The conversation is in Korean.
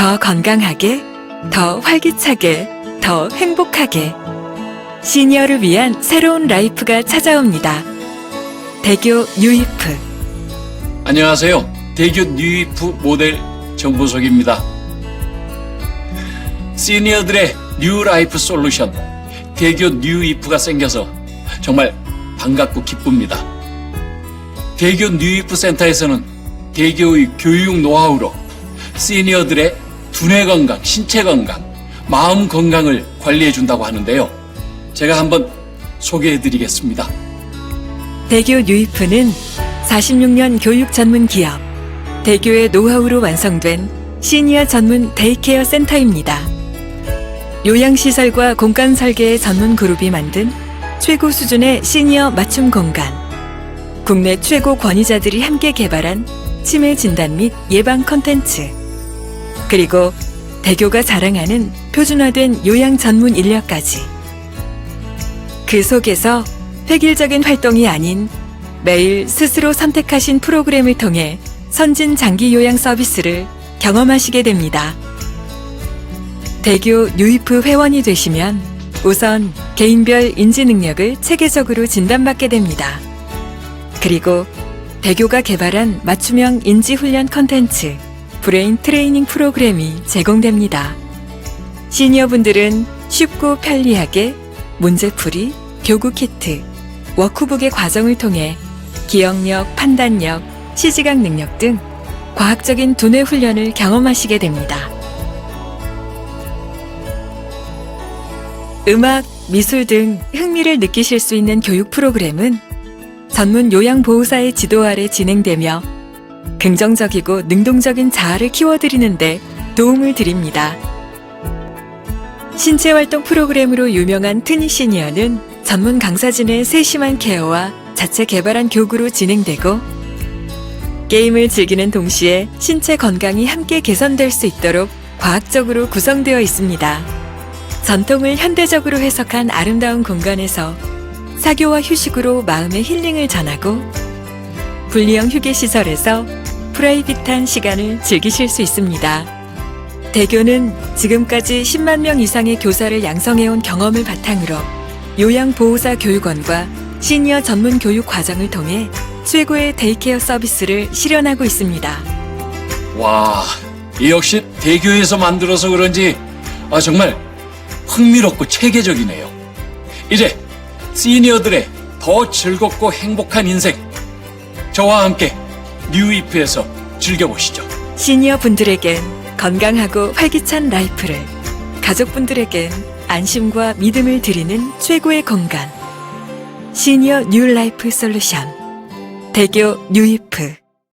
더 건강하게, 더 활기차게, 더 행복하게. 시니어를 위한 새로운 라이프가 찾아옵니다. 대교 유이프. 안녕하세요. 대교 뉴이프 모델 정보석입니다. 시니어들의 뉴 라이프 솔루션 대교 뉴이프가 생겨서 정말 반갑고 기쁩니다. 대교 뉴이프 센터에서는 대교의 교육 노하우로 시니어들의 두뇌 건강, 신체 건강, 마음 건강을 관리해 준다고 하는데요. 제가 한번 소개해 드리겠습니다. 대교 유이프는 46년 교육 전문 기업, 대교의 노하우로 완성된 시니어 전문 데이케어 센터입니다. 요양시설과 공간 설계의 전문 그룹이 만든 최고 수준의 시니어 맞춤 공간, 국내 최고 권위자들이 함께 개발한 치매 진단 및 예방 컨텐츠, 그리고 대교가 자랑하는 표준화된 요양 전문 인력까지. 그 속에서 획일적인 활동이 아닌 매일 스스로 선택하신 프로그램을 통해 선진 장기 요양 서비스를 경험하시게 됩니다. 대교 유이프 회원이 되시면 우선 개인별 인지 능력을 체계적으로 진단받게 됩니다. 그리고 대교가 개발한 맞춤형 인지 훈련 컨텐츠 브레인 트레이닝 프로그램이 제공됩니다. 시니어분들은 쉽고 편리하게 문제풀이, 교구 키트, 워크북의 과정을 통해 기억력, 판단력, 시지각 능력 등 과학적인 두뇌 훈련을 경험하시게 됩니다. 음악, 미술 등 흥미를 느끼실 수 있는 교육 프로그램은 전문 요양보호사의 지도 아래 진행되며 긍정적이고 능동적인 자아를 키워드리는데 도움을 드립니다. 신체 활동 프로그램으로 유명한 트니 시니어는 전문 강사진의 세심한 케어와 자체 개발한 교구로 진행되고 게임을 즐기는 동시에 신체 건강이 함께 개선될 수 있도록 과학적으로 구성되어 있습니다. 전통을 현대적으로 해석한 아름다운 공간에서 사교와 휴식으로 마음의 힐링을 전하고 분리형 휴게시설에서 프라이빗한 시간을 즐기실 수 있습니다. 대교는 지금까지 10만 명 이상의 교사를 양성해온 경험을 바탕으로 요양보호사 교육원과 시니어 전문 교육 과정을 통해 최고의 데이케어 서비스를 실현하고 있습니다. 와, 이 역시 대교에서 만들어서 그런지 아, 정말 흥미롭고 체계적이네요. 이제 시니어들의 더 즐겁고 행복한 인생 저와 함께 뉴이프에서 즐겨보시죠. 시니어 분들에겐 건강하고 활기찬 라이프를, 가족분들에겐 안심과 믿음을 드리는 최고의 공간. 시니어 뉴 라이프 솔루션. 대교 뉴이프.